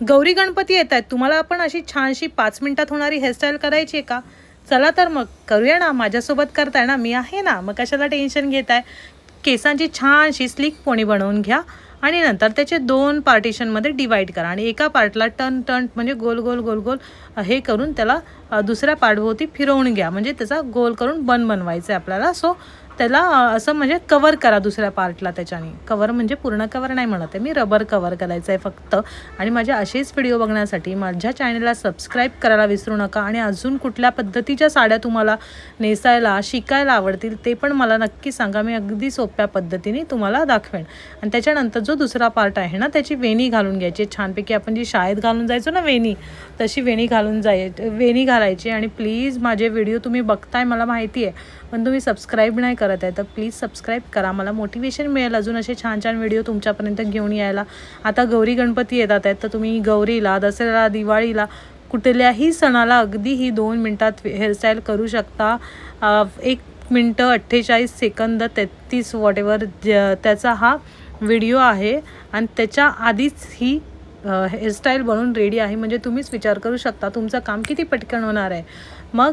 गौरी गणपती येत आहेत तुम्हाला पण अशी छानशी पाच मिनिटात होणारी हेअरस्टाईल करायची आहे का? चला तर मग करूया ना. माझ्यासोबत करताय ना? मी आहे ना. मग कशाला टेन्शन घेत आहे केसांची छानशी स्लिक पोणी बनवून घ्या आणि नंतर त्याचे दोन पार्टिशनमध्ये डिवाईड करा. आणि एका पार्टला टन टन म्हणजे गोल गोल गोल गोल हे करून त्याला दुसऱ्या पार्टभोवती फिरवून घ्या. म्हणजे त्याचा गोल करून बन बनवायचं आहे आपल्याला. सो त्याला असं म्हणजे कवर करा दुसऱ्या पार्टला त्याच्याने. कवर म्हणजे पूर्ण कवर नाही म्हणत आहे मी रबर कवर करायचं आहे फक्त. आणि माझ्या असेच व्हिडिओ बघण्यासाठी माझ्या चॅनलला सबस्क्राईब करायला विसरू नका. आणि अजून कुठल्या पद्धतीच्या साड्या तुम्हाला नेसायला शिकायला आवडतील ते पण मला नक्की सांगा. मी अगदी सोप्या पद्धतीने तुम्हाला दाखवेन. आणि त्याच्यानंतर जो दुसरा पार्ट आहे ना त्याची वेणी घालून घ्यायची. छानपैकी आपण जी शाळेत घालून जायचो ना वेणी तशी वेणी घालून जाय वेणी घालायची. आणि प्लीज माझे व्हिडिओ तुम्ही बघताय मला माहिती आहे. पण तुम्ही सबस्क्राईब नाही करत आहे तर प्लीज सबस्क्राईब करा. मला मोटिवेशन मिळेल अजून असे छान छान व्हिडिओ तुमच्यापर्यंत घेऊन यायला. आता गौरी गणपती येतात आहेत तर तुम्ही गौरीला दसऱ्याला दिवाळीला कुठल्याही सणाला अगदी ही दोन मिनटात हेअरस्टाईल करू शकता. एक मिनटं अठ्ठेचाळीस सेकंद तेहतीस वॉटेवर ज त्याचा हा व्हिडिओ आहे. आणि त्याच्या आधीच ही हेअरस्टाईल बनवून रेडी आहे म्हणजे तुम्हीच विचार करू शकता. तुमचं काम किती पटकन होणार आहे. मग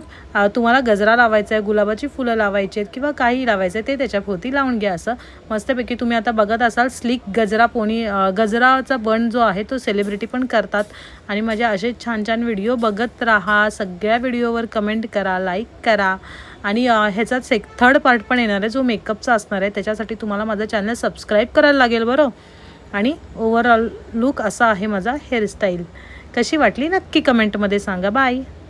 तुम्हाला गजरा लावायचा आहे गुलाबाची फुलं लावायची आहेत किंवा काही लावायचं आहे ते त्याच्याभोवती लावून घ्या असं. मस्तपैकी तुम्ही आता बघत असाल स्लिक गजरा पोणी गजराचा बण जो आहे तो सेलिब्रिटी पण करतात. आणि माझे असे छान छान व्हिडिओ बघत राहा. सगळ्या व्हिडिओवर कमेंट करा लाईक करा. आणि ह्याचा सेक थर्ड पार्ट पण येणार आहे जो मेकअपचा असणार आहे त्याच्यासाठी तुम्हाला माझं चॅनल सबस्क्राईब करायला लागेल बरं? आणि ओव्हरऑल लुक असा आहे माझा हेअरस्टाईल कशी वाटली? नक्की कमेंटमध्ये सांगा. बाय